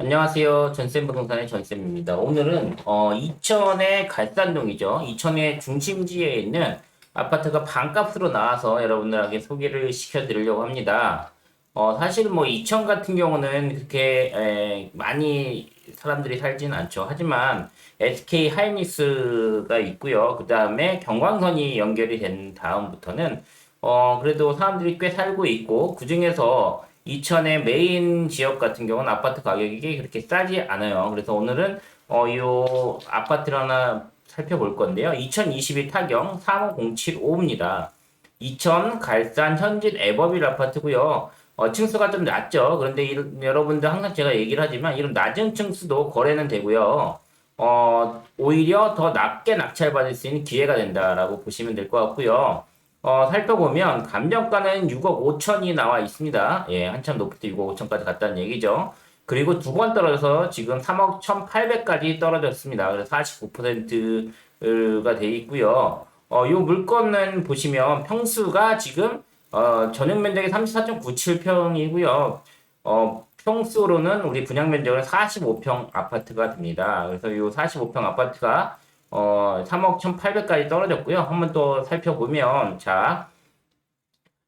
안녕하세요. 전쌤 부동산의 전쌤입니다. 오늘은 어, 이천의 갈산동이죠. 이천의 중심지에 있는 아파트가 반값으로 나와서 여러분들에게 소개를 시켜드리려고 합니다. 어, 사실 뭐 이천 같은 경우는 그렇게 에, 많이 사람들이 살지는 않죠. 하지만 SK 하이닉스가 있고요. 그 다음에 경광선이 연결이 된 다음부터는 어, 그래도 사람들이 꽤 살고 있고 그 중에서 이천의 메인 지역 같은 경우는 아파트 가격이 그렇게 싸지 않아요. 그래서 오늘은 어, 요 아파트를 하나 살펴볼 건데요. 2022 타경 35075입니다. 이천 갈산 현진 에버빌 아파트고요. 어, 층수가 좀 낮죠. 그런데 이, 여러분들 항상 제가 얘기를 하지만 이런 낮은 층수도 거래는 되고요. 어, 오히려 더 낮게 낙찰받을 수 있는 기회가 된다라고 보시면 될 것 같고요. 어, 살펴보면 감정가는 6억 5천이 나와 있습니다. 예, 한참 높을 때 6억 5천까지 갔다는 얘기죠. 그리고 두 번 떨어져서 지금 3억 1,800까지 떨어졌습니다. 그래서 49%가 돼 있고요. 어, 요 물건은 보시면 평수가 지금 어, 전용 면적이 34.97평이고요. 어, 평수로는 우리 분양 면적은 45평 아파트가 됩니다. 그래서 요 45평 아파트가 어, 3억 1,800까지 떨어졌고요. 한번 또 살펴보면, 자,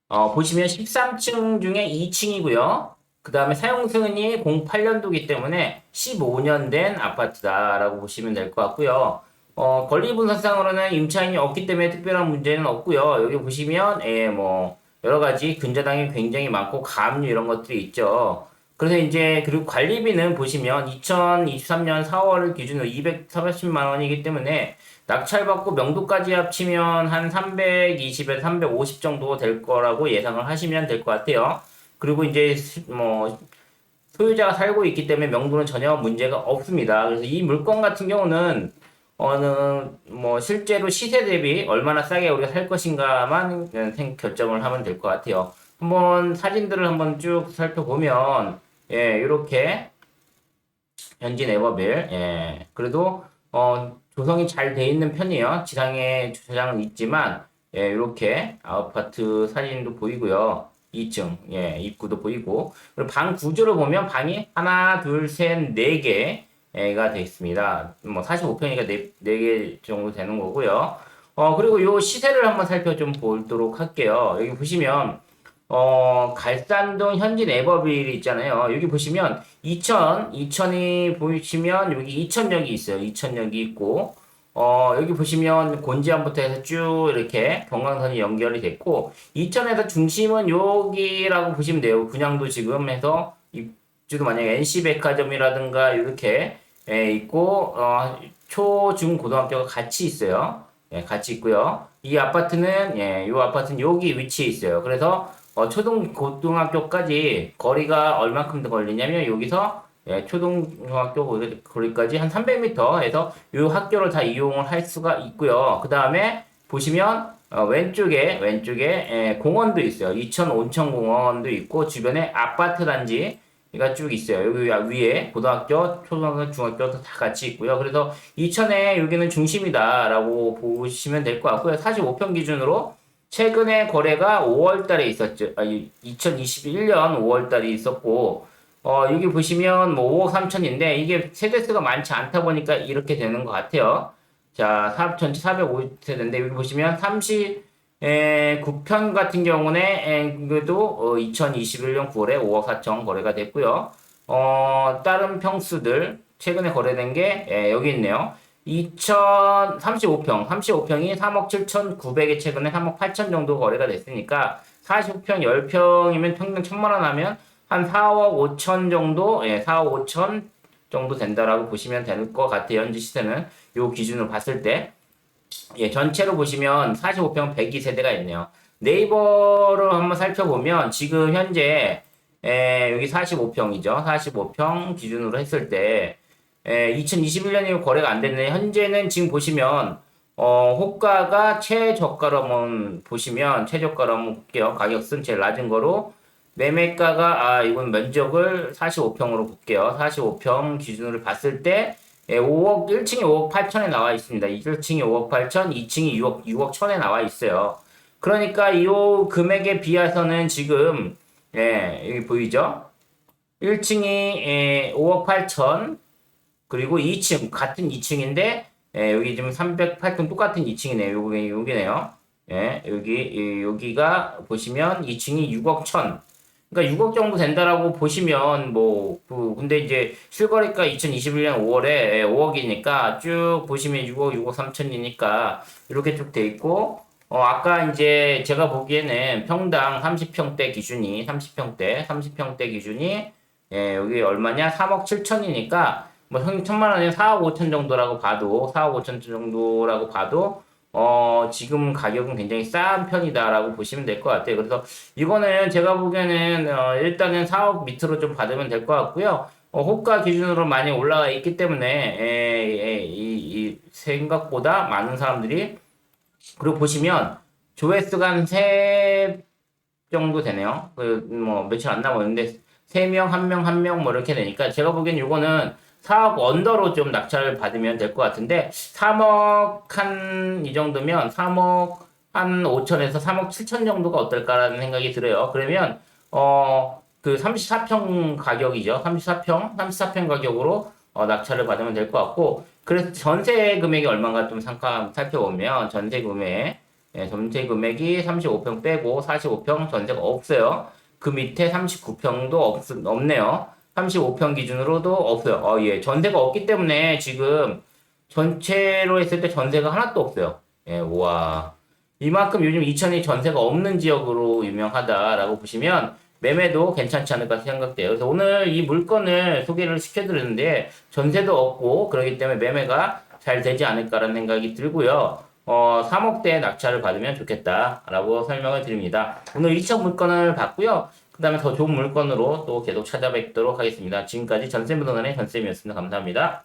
어, 보시면 13층 중에 2층이고요. 그 다음에 사용승인이 08년도기 때문에 15년 된 아파트다라고 보시면 될 것 같고요. 어, 권리분석상으로는 임차인이 없기 때문에 특별한 문제는 없고요. 여기 보시면, 예, 뭐, 여러 가지 근저당이 굉장히 많고, 가압류 이런 것들이 있죠. 그래서 이제 그리고 관리비는 보시면 2023년 4월 기준으로 240만 원이기 때문에 낙찰받고 명도까지 합치면 한 320에서 350 정도 될 거라고 예상을 하시면 될 것 같아요. 그리고 이제 뭐 소유자가 살고 있기 때문에 명도는 전혀 문제가 없습니다. 그래서 이 물건 같은 경우는 어느 뭐 실제로 시세 대비 얼마나 싸게 우리가 살 것인가만 생- 결정을 하면 될 것 같아요. 한번 사진들을 한번 쭉 살펴보면 예, 이렇게 현진 에버빌 예, 그래도 어, 조성이 잘 돼 있는 편이에요. 지상에 주차장은 있지만 예, 이렇게 아파트 사진도 보이고요. 2층 예, 입구도 보이고 그리고 방 구조를 보면 방이 하나, 둘, 셋, 네 개가 되어 있습니다. 뭐 45평이니까 네, 네개 정도 되는 거고요. 어, 그리고 요 시세를 한번 살펴 좀 보도록 할게요. 여기 보시면 어, 갈산동 현진 에버빌 있잖아요. 여기 보시면 2000, 2000이 보시면 여기 2000역이 있어요. 2000역이 있고 어, 여기 보시면 곤지암부터 해서 쭉 이렇게 경강선이 연결이 됐고 2000에서 중심은 여기라고 보시면 돼요. 분양도 지금 해서 입주도 만약에 NC백화점이라든가 이렇게 예, 있고 어, 초, 중, 고등학교가 같이 있어요. 예, 같이 있고요. 이 아파트는 예, 이 아파트는 여기 위치에 있어요. 그래서 어, 초등 고등학교까지 거리가 얼마큼 더 걸리냐면 여기서 예, 초등중학교 거리- 거리까지 한 300m 해서 이 학교를 다 이용을 할 수가 있고요. 그 다음에 보시면 어, 왼쪽에 왼쪽에 예, 공원도 있어요. 이천 온천 공원도 있고 주변에 아파트 단지 가 쭉 있어요. 여기 위에 고등학교, 초등학교, 중학교 다 같이 있고요. 그래서 이천에 여기는 중심이다라고 보시면 될 것 같고요. 45평 기준으로 최근에 거래가 5월 달에 있었죠. 아니, 2021년 5월 달에 있었고, 어, 여기 보시면 뭐 5억 3천인데, 이게 세대수가 많지 않다 보니까 이렇게 되는 것 같아요. 자, 사업 전체 450세대인데, 여기 보시면 39편 같은 경우는, 에, 그래도, 어, 2021년 9월에 5억 4천 거래가 됐고요. 어, 다른 평수들, 최근에 거래된 게, 에, 여기 있네요. 2035평, 35평이 3억 7,900에 최근에 3억 8천 정도 거래가 됐으니까 45평, 10평이면 평균 1천만 원 하면 한 4억 5천 정도, 예, 4억 5천 정도 된다라고 보시면 될 것 같아요. 현재 시세는 요 기준으로 봤을 때. 예, 전체로 보시면 45평 102세대가 있네요. 네이버를 한번 살펴보면 지금 현재 에, 여기 45평이죠. 45평 기준으로 했을 때 에, 2021년에 거래가 안 됐는데 현재는 지금 보시면 어, 호가가 최저가로 한번 보시면 최저가로 한번 볼게요. 가격은 제일 낮은 거로 매매가가 아 이건 면적을 45평으로 볼게요. 45평 기준으로 봤을 때 예, 5억 1층이 5억 8천에 나와 있습니다. 1층이 5억 8천, 2층이 6억 6억 천에 나와 있어요. 그러니까 이 금액에 비해서는 지금 예, 여기 보이죠? 1층이 5억 8천 그리고 2층 같은 2층인데 예, 여기 지금 308톤 똑같은 2층이네요. 요게 여기네요. 예, 여기 이, 여기가 보시면 2층이 6억 천. 그러니까 6억 정도 된다라고 보시면 뭐 그, 근데 이제 실거래가 2021년 5월에 5억이니까 쭉 보시면 6억 6억 3천이니까 이렇게 쭉 돼 있고 어 아까 이제 제가 보기에는 평당 30평대 기준이 30평대 30평대 기준이 예, 여기 얼마냐 3억 7천이니까 뭐 형, 천만 원에 4억 5천 정도라고 봐도 4억 5천 정도라고 봐도 어 지금 가격은 굉장히 싼 편이다라고 보시면 될 것 같아요. 그래서 이거는 제가 보기에는 어, 일단은 4억 밑으로 좀 받으면 될 것 같고요. 어, 호가 기준으로 많이 올라가 있기 때문에 에, 에, 이, 이 생각보다 많은 사람들이 그리고 보시면 조회수가 한3 정도 되네요. 그 뭐 며칠 안 남았는데 3명, 1명, 1명 뭐 이렇게 되니까 제가 보기엔 이거는 4억 언더로 좀 낙찰을 받으면 될 것 같은데 3억 한 이 정도면 3억 한 5천에서 3억 7천 정도가 어떨까라는 생각이 들어요. 그러면 어 그 34평 가격이죠. 34평, 34평 가격으로 어, 낙찰을 받으면 될 것 같고 그래서 전세 금액이 얼마인가 좀 살펴보면 전세 금액 예, 전세 금액이 35평 빼고 45평 전세가 없어요. 그 밑에 39평도 없, 없네요. 35평 기준으로도 없어요. 어, 예. 전세가 없기 때문에 지금 전체로 했을 때 전세가 하나도 없어요. 예, 와. 이만큼 요즘 이천이 전세가 없는 지역으로 유명하다라고 보시면 매매도 괜찮지 않을까 생각돼요. 그래서 오늘 이 물건을 소개를 시켜드렸는데 전세도 없고 그렇기 때문에 매매가 잘 되지 않을까라는 생각이 들고요. 어, 3억대 낙찰을 받으면 좋겠다라고 설명을 드립니다. 오늘 2천 물건을 봤고요. 그 다음에 더 좋은 물건으로 또 계속 찾아뵙도록 하겠습니다. 지금까지 전세무동안의 전쌤이었습니다. 감사합니다.